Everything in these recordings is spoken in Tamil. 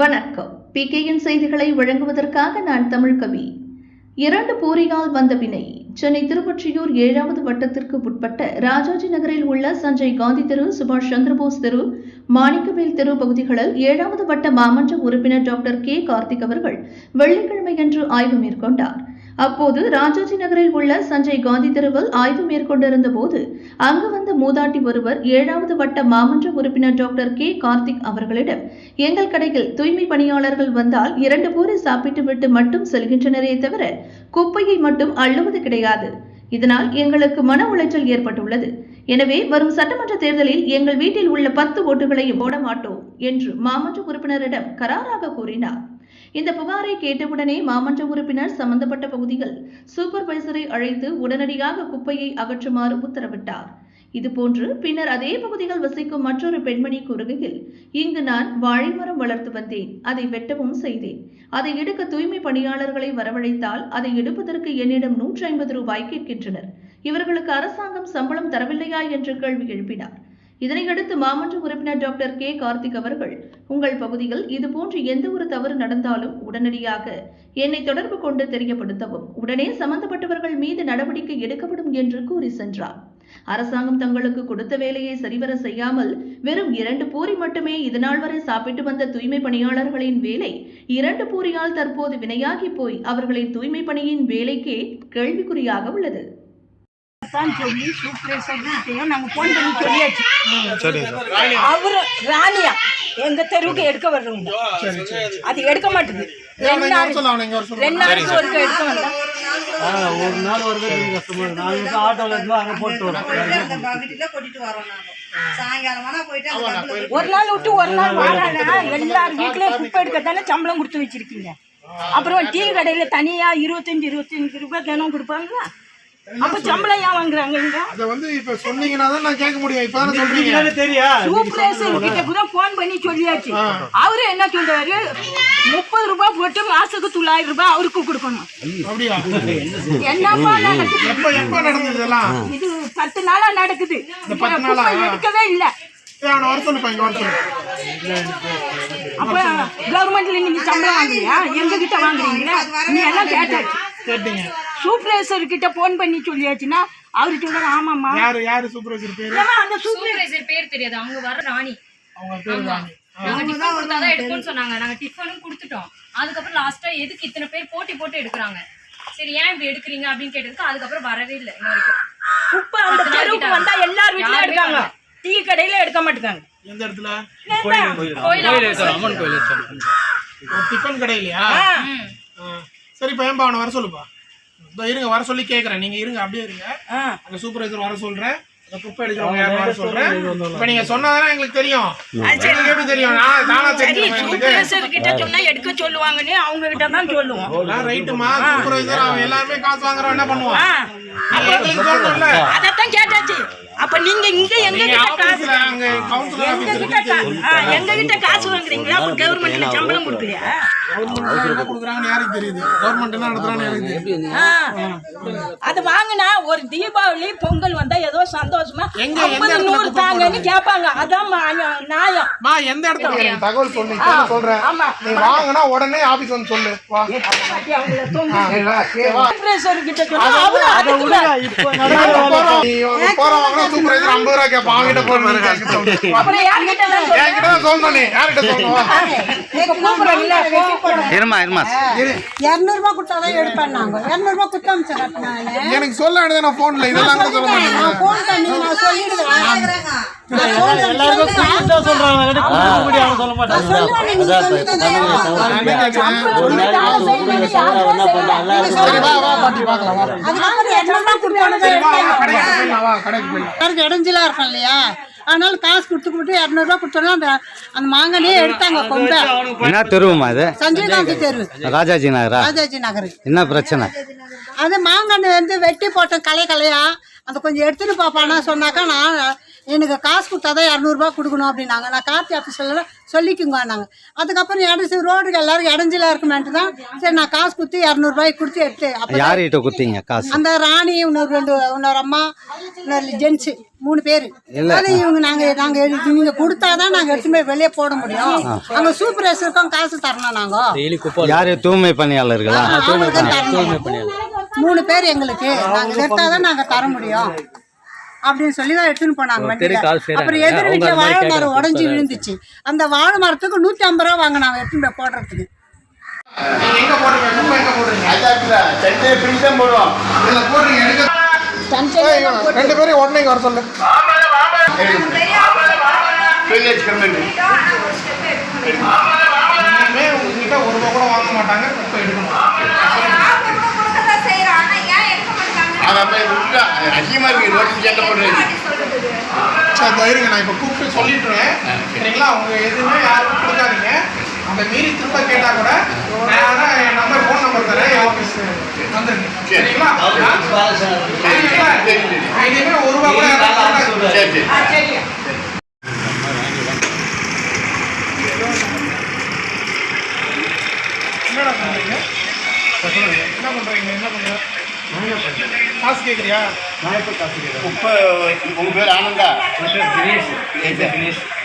வணக்கம். பிகேயின் செய்திகளை வழங்குவதற்காக நான் தமிழ் கவி. இரண்டு பூரியால் வந்த வினை. சென்னை திருப்பற்றியூர் ஏழாவது வட்டத்திற்கு உட்பட்ட ராஜாஜி நகரில் உள்ள சஞ்சய் காந்தி தெரு சுபாஷ் சந்திரபோஸ் தெரு மாணிக்கவேல் தெரு பகுதிகளில் ஏழாவது வட்ட மாமன்ற உறுப்பினர் டாக்டர் கே. கார்த்திக் அவர்கள் வெள்ளிக்கிழமையன்று ஆய்வு மேற்கொண்டார். அப்போது ராஜாஜி நகரில் உள்ள சஞ்சய் காந்தி தெருவில் ஆய்வு மேற்கொண்டிருந்த போது அங்கு வந்த மூதாட்டி ஒருவர் ஏழாவது வட்ட மாமன்ற உறுப்பினர் டாக்டர் கே. கார்த்திக் அவர்களிடம் எங்கள் கடையில் தூய்மை பணியாளர்கள் வந்தால் இரண்டு பூரை சாப்பிட்டு விட்டு மட்டும் செல்கின்றனரே தவிர குப்பையை மட்டும் அள்ளுவது கிடையாது. இதனால் எங்களுக்கு மன உளைச்சல் ஏற்பட்டுள்ளது. எனவே வரும் சட்டமன்ற தேர்தலில் எங்கள் வீட்டில் உள்ள பத்து ஓட்டுகளையும் போட மாட்டோம் என்று மாமன்ற உறுப்பினரிடம் கராராக கூறினார். இந்த புகாரை கேட்டவுடனே மாமன்ற உறுப்பினர் சம்பந்தப்பட்ட பகுதிகள் சூப்பர்வைசரை அழைத்து உடனடியாக குப்பையை அகற்றுமாறு உத்தரவிட்டார். இதுபோன்று பின்னர் அதே பகுதியில் வசிக்கும் மற்றொரு பெண்மணி கூறுகையில் இங்கு நான் வாழைமரம் வளர்த்து வந்தேன். அதை வெட்டவும் செய்தேன். அதை எடுக்க தூய்மை பணியாளர்களை வரவழைத்தால் அதை எடுப்பதற்கு என்னிடம் நூற்றி ஐம்பது ரூபாய் கேட்கின்றனர். இவர்களுக்கு அரசாங்கம் சம்பளம் தரவில்லையா? என்று கேள்வி எழுப்பினார். இதனையடுத்து மாமன்ற உறுப்பினர் டாக்டர் கே. கார்த்திக் அவர்கள் உங்கள் பகுதியில் இதுபோன்று எந்த ஒரு தவறு நடந்தாலும் உடனடியாக என்னை தொடர்பு கொண்டு தெரியப்படுத்தவும் உடனே சம்பந்தப்பட்டவர்கள் மீது நடவடிக்கை எடுக்கப்படும் என்று கூறி சென்றார். அரசாங்கம் தங்களுக்கு கொடுத்த வேலையை சரிவர செய்யாமல் வெறும் இரண்டு பூரி மட்டுமே இதுநாள் வரை சாப்பிட்டு வந்த தூய்மை பணியாளர்களின் வேலை இரண்டு பூரியால் தற்போது வினையாகி போய் அவர்களின் தூய்மை பணியின் வேலைக்கே கேள்விக்குறியாக உள்ளது. தான் சொல்லி சூப்பர்வைசர்கிட்டையும் நாங்க போன் பண்ணி சொல்லியாச்சு. சரிங்க சார். அவரு ராணியா. எங்க தெருவுக்கு எடுக்க வர்றவங்க. அது எடுக்க மாட்டேங்குது ரெண்டு நாள் ரெண்டு நாளைக்கு ஒருக்க எடுக்க வந்தா. ஒரு நாள் ஒரு கஸ்டமர் நாலு நிமிஷம் ஆட்டோல இருந்து அங்க போட்டு வரோம். ஒரு நாள் விட்டு ஒரு நாள் வாரானா? எல்லார் வீட்லயும் குப்பை எடுக்க தானே சம்பளம் கொடுத்து வச்சிருக்கீங்க. அப்புறம் டீ கடையில தனியா இருபத்தஞ்சு இருபத்தஞ்சு ரூபாய் தினம் கொடுப்பாங்களா? அப்ப சம்பளம் ஏன் வாங்குறாங்க இங்க? அத வந்து இப்ப சொன்னீங்கன்னா தான் நான் கேட்க முடியும். இப்ப தானே சொல்றீங்க? தெரியா? சூப்பர்வைசர் கிட்ட கூட போன் பண்ணி சொல்லியாச்சு. அவரு என்ன சொல்றாரு? முப்பது ரூபாய் போட்டு மாசத்துக்கு தொள்ளாயிரம் ரூபாய் அவருக்கு கொடுக்கணும். அப்படியா? என்னப்பா நடக்குது? எப்ப எப்ப நடந்தது இதெல்லாம்? இது பத்து நாளா நடக்குது. எடுக்கவே இல்ல. அப்ப கவர்மெண்ட்ல நீங்க சம்பளம் வாங்குறியா? எங்க கிட்ட வாங்குறீங்களா? நீ எல்லாம் கேட்டாச்சு. கேட்டீங்க. சூப்பர்வைசர் கிட்ட போன் பண்ணி சொல்லியாச்சுன்னா அவரு சொல்றாரு ஆமாம்மா. யாரு யாரு சூப்பர்வைசர் பேரு? அந்த சூப்பர் சூப்பர்வைசர் பேர் தெரியாது. அவங்க வர ராணி. அவங்க பேரு ராணி. நாங்க டிஃபன் கொடுத்தாதான் எடுப்போம்னு சொன்னாங்க. நாங்க டிஃபனும் கொடுத்துட்டோம். அதுக்கப்புறம் லாஸ்டா எதுக்கு இத்தனை பேர் போட்டி போட்டு எடுக்கிறாங்க? சரி ஏன் இப்படி எடுக்கிறீங்க அப்படின்னு கேட்டதுக்கு அதுக்கப்புறம் வரவே இல்லை இன்ன வரைக்கும். குப்பை அந்த தெருவுக்கு வந்தா எல்லார் வீட்லயும் எடுக்காங்க டீ கடையில எடுக்க மாட்டேங்காங்க எந்த இடத்துல? கோயில் ஒரு டிஃபன் கடையிலயா? ம். ஆ. சரிப்பா ஏன்பா அவனை வர சொல்லுப்பா. இதோ இருங்க வர சொல்லி கேக்குறேன். நீங்க இருங்க அப்படியே இருங்க. அங்க சூப்பர்வைசர் வர சொல்றேன். அந்த குப்பை எடுக்கிறவங்க யாரும் வர சொல்றேன். இப்ப நீங்க சொன்னாதானே எங்களுக்கு தெரியும். எங்களுக்கு எப்படி தெரியும்? நான் தானா சரி. தெரியும் சூப்பர்வைசர் கிட்ட சொன்னா எடுக்க சொல்லுவாங்கன்னு அவங்க கிட்ட தான் சொல்லுவோம். நான் ரைட்டுமா சூப்பர்வைசர் அவன் எல்லாருமே காசு வாங்குறவன் என்ன பண்ணுவான்? எங்களுக்கு சொல்லணும்ல. அதத்தான் கேட்டாச்சு. அப்ப நீங்க இங்க எங்க கிட்ட காசு எங்க கிட்ட எங்க கிட்ட காசு வாங்குறீங்களா? அப்ப கவர்மெண்ட்ல சம்பளம் கொடுக்கலையா. அது வாங்கினா ஒரு தீபாவளி பொங்கல் வந்தா ஏதோ சந்தோஷமா எங்க, எந்த ஐம்பது இடத்துல நூறு தாங்கன்னு கேட்பாங்க. அதான் நியாயம். மா எந்த இடத்துல தகவல் சொல்லு சொல்றேன். ஆமா. நீ வாங்கினா உடனே ஆபீஸ் வந்து சொல்லு. வா. இருமா இருமா. இரநூறுபா கொடுத்தாதான் எடுப்பேன் நாங்க. இரநூறுபா கொடுத்து எனக்கு சொல்ல நான் போன்ல இதெல்லாம் கூட சொல்ல மாட்டேங்க ஃபோன் பண்ணி நான் சொல்லிடுவேன். எல்லாருமே குடிச்சா சொல்றாங்க. சொல்ல மாட்டாங்க இடைஞ்சலா இருக்கும் இல்லையா? அதனால காசு கொடுத்து கொடுத்து இரநூறுபா கொடுத்தோன்னா அந்த அந்த மாங்கனியே எடுத்தாங்க கொம்பை. என்ன தெருவுமா இது சஞ்சய் காந்தி தெரு. ராஜாஜி நகரா? ராஜாஜி நகர். என்ன பிரச்சனை? அது மாங்கன்னு வந்து வெட்டி போட்ட களை கலையா அந்த கொஞ்சம் எடுத்துட்டு பாப்பானா சொன்னாக்கா நான் எனக்கு காசு கொடுத்தா தான் இரநூறுபா கொடுக்கணும் அப்படின்னாங்க. நான் கார்த்தி ஆஃபீஸில் சொல்லிக்குங்க நாங்கள் அதுக்கப்புறம் இடைச்சி ரோடுக்கு எல்லாருக்கும் இடைஞ்சலாக இருக்குமேன்ட்டு தான் சரி நான் காசு கொடுத்து இரநூறுபாய்க்கு கொடுத்து எடுத்து அப்போ யார்கிட்ட கொடுத்தீங்க காசு? அந்த ராணி இன்னொரு ரெண்டு இன்னொரு அம்மா இன்னொரு ஜென்ஸு மூணு பேர். அது இவங்க நாங்கள் நாங்கள் நீங்கள் கொடுத்தா தான் நாங்கள் எடுத்து போய் வெளியே போட முடியும். அங்கே சூப்பர்வைசருக்கும் காசு தரணும் நாங்கள் யாரு? தூய்மை பணியாளர்களா? மூணு பேர் எங்களுக்கு. நாங்கள் எடுத்தால் தான் நாங்கள் தர முடியும். அப்படின்னு சொல்லி தான் எடுத்துன்னு போனாங்க வண்டியில. அப்புறம் எதிர் வீட்டில் வாழை மரம் உடஞ்சி விழுந்துச்சு. அந்த வாழை மரத்துக்கு நூற்றி ஐம்பது ரூபா வாங்கினாங்க எடுத்துன்னு போய் போடுறதுக்கு. ரெண்டு பேரும் உடனே வர சொல்லு. வில்லேஜ் உங்ககிட்ட ஒரு ரூபா கூட வாங்க மாட்டாங்க எடுக்கணும். அதை அப்படியே அசிங்கமா இருக்கு ரோட்டு சட்டை போடுறது சரி இதோ இருங்க நான் இப்போ கூப்பிட்டு சொல்லிட்டுறேன் சரிங்களா? அவங்க எதுவுமே யாருக்கும் கொடுக்காதீங்க. அந்த மீறி திரும்ப கேட்டா கூட நான் என் நம்பர் ஃபோன் நம்பர் தரேன் என் ஆஃபீஸ் வந்துருங்க. சரிங்களா? இனிமே ஒரு ரூபா கூட யாருக்கும் கொடுக்காதீங்க. சரி சரி. என்னடா பண்றீங்க? காசு கேக்குறியா? இப்போ உங்க பேர் ஆனந்தா?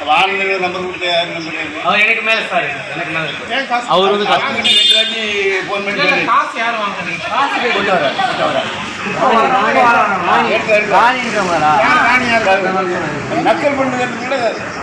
அப்ப ஆனந்த நம்பர் கொடுத்த யார் நம்பர் அவர் எனக்கு மேல சார் எனக்கு மேல ஏன் காசு அவர் வந்து காசு ரெண்டு வாட்டி ஃபோன் பண்ணி இல்ல, இல்ல, சொல்லு. காசு யார் வாங்குறீங்க கொண்டு வரேன், கொண்டு வரேன். எடுத்து, எடுத்து. ராணின்றவங்களா யார் ராணி யார் நக்கல் பண்ணுறது கூட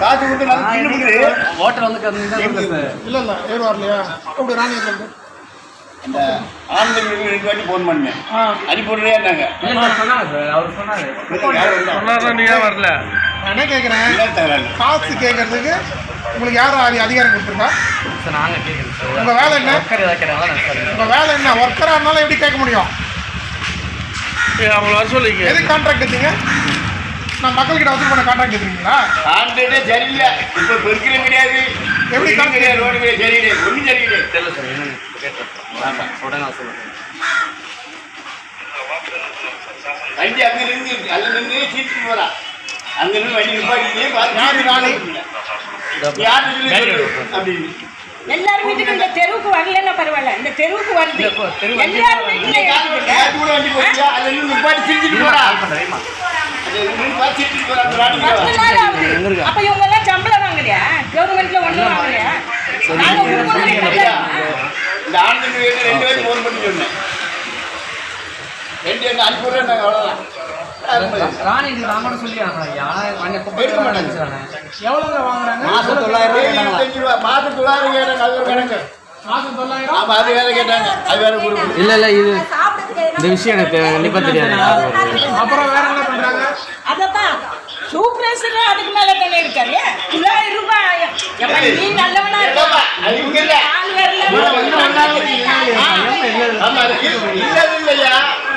காசு கொடுத்து நல்லா கிளி பண்ணுது ஹோட்டல் வந்து கம்மி தான் இல்ல இல்ல ஏறு வரலையா? அப்படி ராணி அந்த ஆனந்த ரெண்டு வாட்டி ஃபோன் பண்ணேன் சொன்னாங்க சார். அவர் சொன்னாரு. யாரும் வரல. நான் என்ன தகராறு? காசு கேட்கறதுக்கு உங்களுக்கு யார் அதி- அதிகாரம் கொடுத்துருக்கா? சார் நாங்க கேட்குறோம் சார். உங்க வேலை என்ன? ஒர்க்கர் ஏதாவது கேட்டாங்க நான் சார் உங்க வேலை என்ன? ஒர்க்கரா இருந்தாலும் எப்படி கேட்க முடியும்? அவங்க வர சொல்லிங்க எது கான்ட்ராக்ட் எடுத்தீங்க நான் மக்கள்கிட்ட வசூல் பண்ண கான்ட்ராக்ட் எடுத்தீங்களா ஆண்டுகிட்டே சரியில்லை. இப்போ பெருக்கிறேன் கிடையாது எப்படி கிடையாது ரோடு கிடையாது சரியில்லை. ஒன்றும் சரியில்லை. தெரியல சார் உடனே சொல்லுங்கள் வண்டி அங்க நின்று அங்க நின்று சீட்டுக்கு போறா அங்க நின்று வண்டி நிப்பாட்டிட்டு பார்த்து யாரு நாளை யாரு சொல்லு அப்படின்னு. எல்லார் வீட்டுக்கும் இந்த தெருவுக்கு வரலன்னா பரவாயில்ல. இந்த தெருவுக்கு வருது எல்லார் வீட்டுலயும் இருக்குது. நேத்து கூட வண்டி போச்சா அதுல நின்று நிப்பாட்டி சிரிச்சிட்டு போறா அது நின்று பார்த்து சிரிச்சிட்டு போறா அந்த ராணி பத்து நாள் ஆகுது. அப்ப இவங்க எல்லாம் சம்பளம் வாங்கலையா கவர்மெண்ட்ல ஒண்ணும் வாங்கலையா இந்த ஆனந்த வீடு ரெண்டு பேரும் ஃபோன் பண்ணி சொன்னேன். ரெண்டு என்ன அனுப்பி விடுறேன் நாங்கள் அவ்வளோதான் ராணி இது ராமன் சொல்லி ஆனால் எடுக்க மாட்டாங்க எவ்வளவுங்க வாங்குறாங்க? மாதம் தொள்ளாயிரம் ரூபா மாதம் தொள்ளாயிரம் கேட்டாங்க அது ஒரு கணக்கு. தொள்ளாயிரம்? ஆமா அது வேற கேட்டாங்க. அது வேற இல்லை இல்லை இது இந்த விஷயம் எனக்கு கண்டிப்பாக தெரியாது. அப்புறம் அததான் சூப்பரேசர் அதுக்கு மேல தானே இருக்காரு தொள்ளாயிரம் ரூபாய். எப்ப நீ நல்லவனா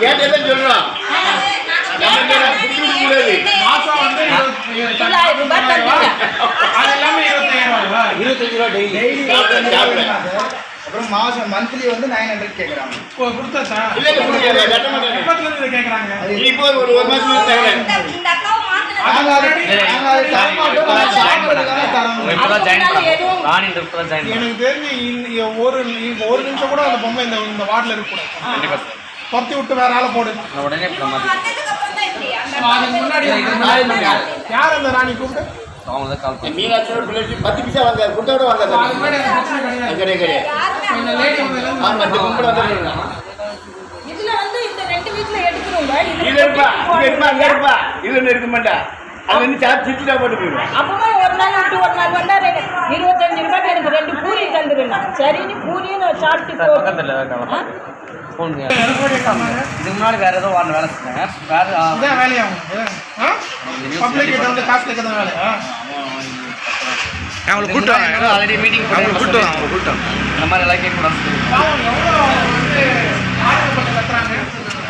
கேட்டதான் சொல்றோம்? தொள்ளாயிரம் ரூபாய் ரூபாயா இருபத்தஞ்சு ரூபா டெய்லி. சாப்பிட, சாப்பிட. அப்புறம் மாசம் மந்த்லி வந்து நைன் ஹண்ட்ரட் கேட்குறாங்க கொ- கொடுத்தாச்சா? இல்ல, இல்ல, முடியாது, கட்ட மாட்டாங்க. எப்பத்துல இருந்து இதை கேக்குறாங்க? இப்போ ஒரு ஒரு எனக்கு தெரிஞ்சு ஒரு ஒரு நிமிஷம் கூட அந்த பொம்மை இந்த இந்த வார்டில் இருக்கக்கூடாது துரத்தி விட்டு வேற ஆளை போடு. உடனே யார் அந்த ராணி கூப்பிட்டு? அவங்க தான் கால் பண்ணி மீனாட்சியோட பிள்ளைக்கு பத்து பைசா வாங்க அந்த பிரச்சனை கிடையாது. கிடையாது கிடையாது இந்த லேடி வந்ததுல ஆமா இந்த கும்பல் வந்துருக்காங்க இதுல வந்து இந்த ரெண்டு வீட்டுல எடுக்கிறோங்க இது இருப்பா இங்க இருப்பா அங்க இருப்பா இதுல இருக்க மாட்டா. அது வந்து சார்ஜ் சிட்டில போட்டு போயிடுவேன் அப்பமா ஒரு நாள் விட்டு ஒரு நாள் வந்தா ரெண்டு இருபத்தஞ்சு ரூபாய்க்கு எனக்கு ரெண்டு பூரி தந்துருந்தா சரின்னு பூரியும் நான் சாப்பிட்டு பக்கத்தில் இதுக்கு முன்னாடி வேற ஏதோ வேலை செஞ்சாங்க வேற இதான் வேலையா உங்களுக்கு? பப்ளிக் கிட்ட வந்து காசு கேட்கறது வேலையா அவங்களுக்கு கூட்டம் ஆல்ரெடி மீட்டிங் கூட்டம் கூட்டம் இந்த மாதிரி எல்லாம் கேட்கக்கூடாது பாவம் எவ்வளோ வந்து ஆட்கள் கத்துறாங்க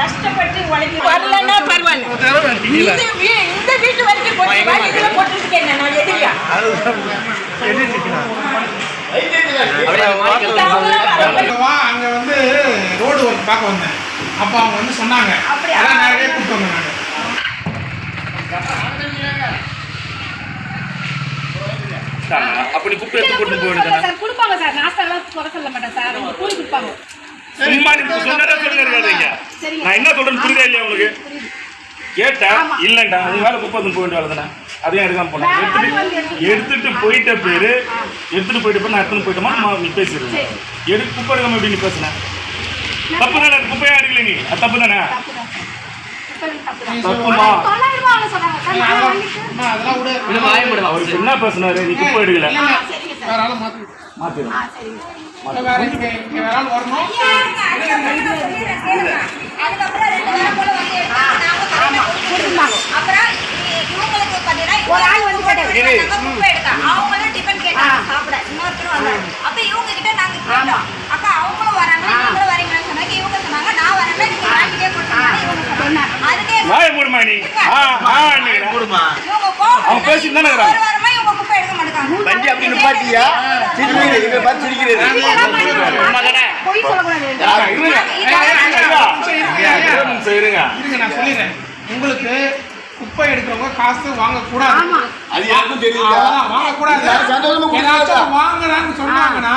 கஷ்டப்பட்டு உழைக்க வரலன்னா பரவாயில்ல. இந்த வீ- இந்த வீட்டு வரைக்கும் போட்டு வா, இதுல போட்டுட்டு என்ன நான் எதிரியா? அங்க வா அங்க வந்து ரோடு ஒர்க் பார்க்க வந்தேன். அப்போ அவங்க வந்து சொன்னாங்க. அதான் நிறைய கூப்பிட்டு வந்தேன் நான். அப்படி குப்பை எடுத்து போட்டு போயிடுதானே சார் கொடுப்பாங்க சார். நாஸ்தாலாம் குறை சொல்ல மாட்டேன் சார். அவங்க கூலி கொடுப்பாங்க. சும்மா நீங்க சொன்னதா சொல்லுங்க இருக்காதீங்க நான் என்ன சொல்றேன்னு புரியுதா இல்லையா உங்களுக்கு? கேட்டேன் இல்லைண்டா உங்க வேலை குப்பை எடுத்து போயிட்டு வேலை தானே? அதையும் எடுக்காம போனேன் எடுத்துட்டு எடுத்துட்டு போயிட்ட பேரு எடுத்துட்டு போயிட்ட பேர் நான் எடுத்துட்டு போயிட்டோமா? நீ எடு குப்பை எடுக்காம எப்படி நீ பேசுன? தப்பு தானே குப்பையா எடுக்கல நீ. அது தப்பு தானே. என்ன பேசுனாரு நீ குப்பை எடுக்கல வேற ஆளு மாத்தி மாத்திடும் இல்ல, வேற இங்க இங்க வேற ஆள் வரணும் அதுக்கப்புறம் ரெண்டு வாரம் போல வந்து எடுத்தாங்க. நாங்க கொடுத்துருந்தாங்க அப்புறம் இவங்களுக்கு பாத்தீங்கன்னா ஒரு ஆள் வந்து கேட்டாரு. நாங்க குப்பை எடுக்க அவங்களும் டிஃபன் கேட்டாங்க சாப்பிட இன்னொருத்தரும் வந்தாங்க அப்ப இவங்க கிட்ட நாங்க கேட்டோம் அக்கா அவங்களும் வராங்க நீங்களும் வரீங்கன்னு சொன்னாங்க இவங்க சொன்னாங்க நான் வரேன்னா நீங்க வாங்கிட்டே கொடுத்தாங்க இவங்க சொன்னாங்க அதுக்கே மூடுமா நீ ஆ ஆ நீங்க கொடுமா இவங்க கோவம் அவன் பேசிட்டு தானே வண்டி அப்படி நிப்பாட்டியா? சிரிக்கிறீங்க பார்த்து சிரிக்கிறீங்க. இருங்க. நான் சொல்லிடுறேன். உங்களுக்கு குப்பை எடுக்கிறவங்க காசு வாங்கக்கூடாது. அது யாருக்கும் அவ்வளவுதான், வாங்கக்கூடாது. ஏதாச்சும் வாங்குறான்னு சொன்னாங்கன்னா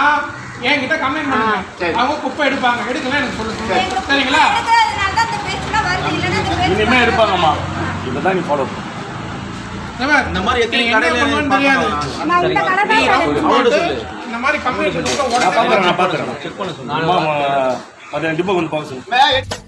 என்கிட்ட கம்ப்ளைண்ட் பண்ணுங்க. அவங்க குப்பை எடுப்பாங்க. எடுக்கலாம் எனக்கு சொல்லுங்க சரிங்களா? தான் இனிமே எடுப்பாங்கம்மா இதான் நீ ஃபாலோ இந்த மாதிரி எத்தனை கடையில தெரியாது நான் இந்த தான் மாதிரி நான் பாக்குறேன் நான் பாக்குறேன் அம்மா மதியம் டிப்போ வந்து பார்க்க சொல்லு மே-